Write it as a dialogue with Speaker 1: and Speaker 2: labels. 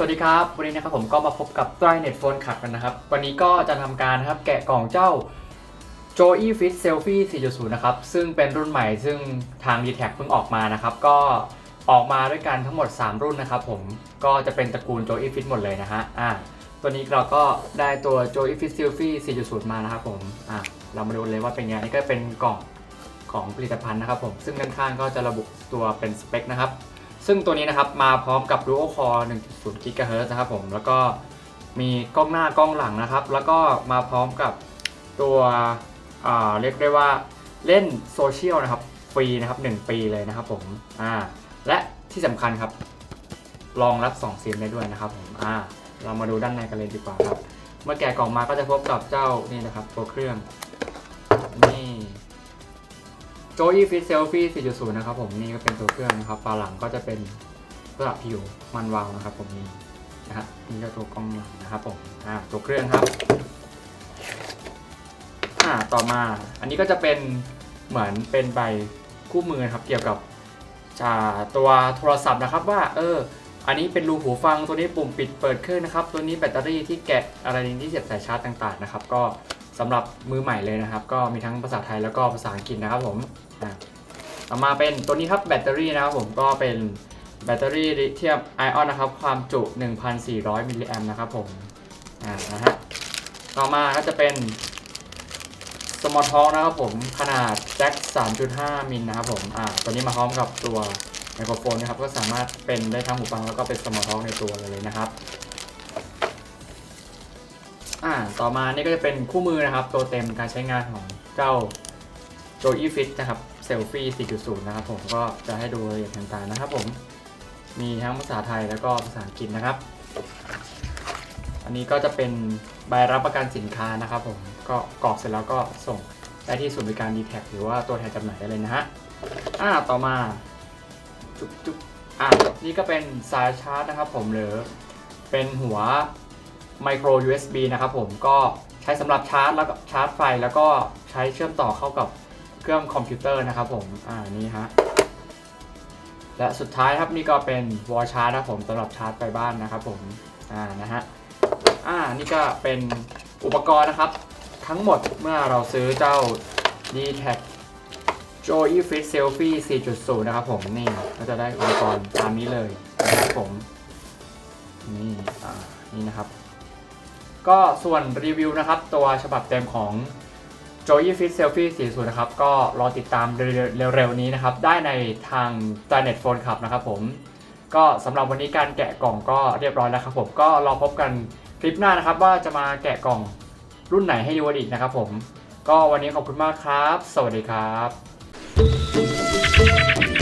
Speaker 1: สวัสดีครับ วันนี้นะครับผมก็มาพบกับใต้เน็ตโฟนขัดกันนะครับ วันนี้ก็จะทำการนะครับแกะกล่องเจ้า j o y Fit Selfie 4.0 นะครับ ซึ่งเป็นรุ่นใหม่ซึ่งทาง d t แทเพิ่งออกมานะครับ ก็ออกมาด้วยกันทั้งหมด 3 รุ่นนะครับผมก็จะเป็นตระกูล j o y Fit หมดเลยนะฮะอ่าตัวนี้เราก็ได้ตัว j o y Fit Selfie 4.0 มานะครับผมอ่าเรามาดูเลยว่าเป็นไงนี่ก็เป็นกล่องของผลิตภัณฑ์นะครับผมซึ่งด้านข้างก็จะระบุตัวเป็นสเปคนะครับ ซึ่งตัวนี้นะครับมาพร้อมกับ Dual Core 1.0 GHz นะครับผมแล้วก็มีกล้องหน้ากล้องหลังนะครับ แล้วก็มาพร้อมกับตัวเรียกได้ว่าเล่นโซเชียลนะครับฟรีนะครับ 1 ปีเลยนะครับผมอ่าและที่สำคัญครับรองรับ 2 ซิมได้ด้วยนะครับผมอ่าเรามาดูด้านในกันเลยดีกว่าครับ เมื่อแกะกล่องมาก็จะพบกับเจ้านี่นะครับตัวเครื่องนี่ โจยฟิตเซลฟี่4.0 นะครับผมนี่ก็เป็นตัวเครื่องนะครับฝาหลังก็จะเป็นสลับผิวมันวาวนะครับ ผมนี่นะฮะนี่ก็ตัวกล้องหลังนะครับผมอ่าตัวเครื่องครับอ่าต่อมา อันนี้ก็จะเป็นเหมือนเป็นใบคู่มือนะครับ เกี่ยวกับอ่าตัวโทรศัพท์นะครับว่าเอออันนี้เป็นรูหูฟังตัวนี้ปุ่มปิดเปิดเครื่องนะครับ ตัวนี้แบตเตอรี่ที่แกะอะไรที่เสียบสายชาร์จต่างๆนะครับ ก็ สำหรับมือใหม่เลยนะครับ ก็มีทั้งภาษาไทยแล้วก็ภาษาอังกฤษนะครับผมต่อมาเป็นตัวนี้ครับแบตเตอรี่นะครับผมก็เป็นแบตเตอรี่ลิเธียมไอออนนะครับ ความจุ 1,400 มิลลิแอมนะครับผมอ่านะฮะต่อมาก็จะเป็นสมอลท็อกนะครับผมขนาดแจ็ค 3.5 มิลนะครับผมอ่าตัวนี้มาพร้อมกับตัวไมโครโฟนนะครับ ก็สามารถเป็นได้ทั้งหูฟังแล้วก็เป็นสมอลท็อกในตัวเลยนะครับ อ่าต่อมานี่ก็จะเป็นคู่มือนะครับ ตัวเต็มการใช้งานของเจ้าโจอีฟิตนะครับเซลฟี่ 4.0 นะครับผมก็จะให้ดูรายละเอียดต่างๆนะครับผมมีทั้งภาษาไทยแล้วก็ภาษาอังกฤษนะครับ อันนี้ก็จะเป็นใบรับประกันสินค้านะครับผมก็กรอกเสร็จแล้วก็ส่งได้ที่ศูนย์บริการ d t แท็หรือว่าตัวแทนจำหน่ายได้เลยนะฮะอ่าต่อมาจุ๊บจุ๊บอ่านี่ก็เป็นสายชาร์จนะครับผมหรือเป็นหัว ไมโคร USB นะครับผมก็ใช้สำหรับชาร์จแล้วก็ชาร์จไฟแล้วก็ใช้เชื่อมต่อเข้ากับเครื่องคอมพิวเตอร์นะครับผมอ่านี่ฮะและสุดท้ายครับนี่ก็เป็นวอลชาร์จนะครับผมสำหรับชาร์จไฟบ้านนะครับผมอ่านะฮะอ่านี่ก็เป็นอุปกรณ์นะครับ ทั้งหมดเมื่อเราซื้อเจ้า d t a c Joy Fit Selfie 4.0 นะครับผมนี่ก็จะได้อุปกรณ์ตามนี้เลยนะครับผมนี่อ่านี่นะครับ ก็ส่วนรีวิวนะครับ ตัวฉบับเต็มของ j o y Fit Selfie 40นะครับ ก็รอติดตามเร็วๆนี้นะครับ ได้ในทาง t a n e t Phone Club นะครับผม ก็สำหรับวันนี้การแกะกล่องก็เรียบร้อยแล้วครับผมก็รอพบกันคลิปหน้านะครับ ว่าจะมาแกะกล่องรุ่นไหนให้ดูอีกนะครับผม ก็วันนี้ขอบคุณมากครับ สวัสดีครับ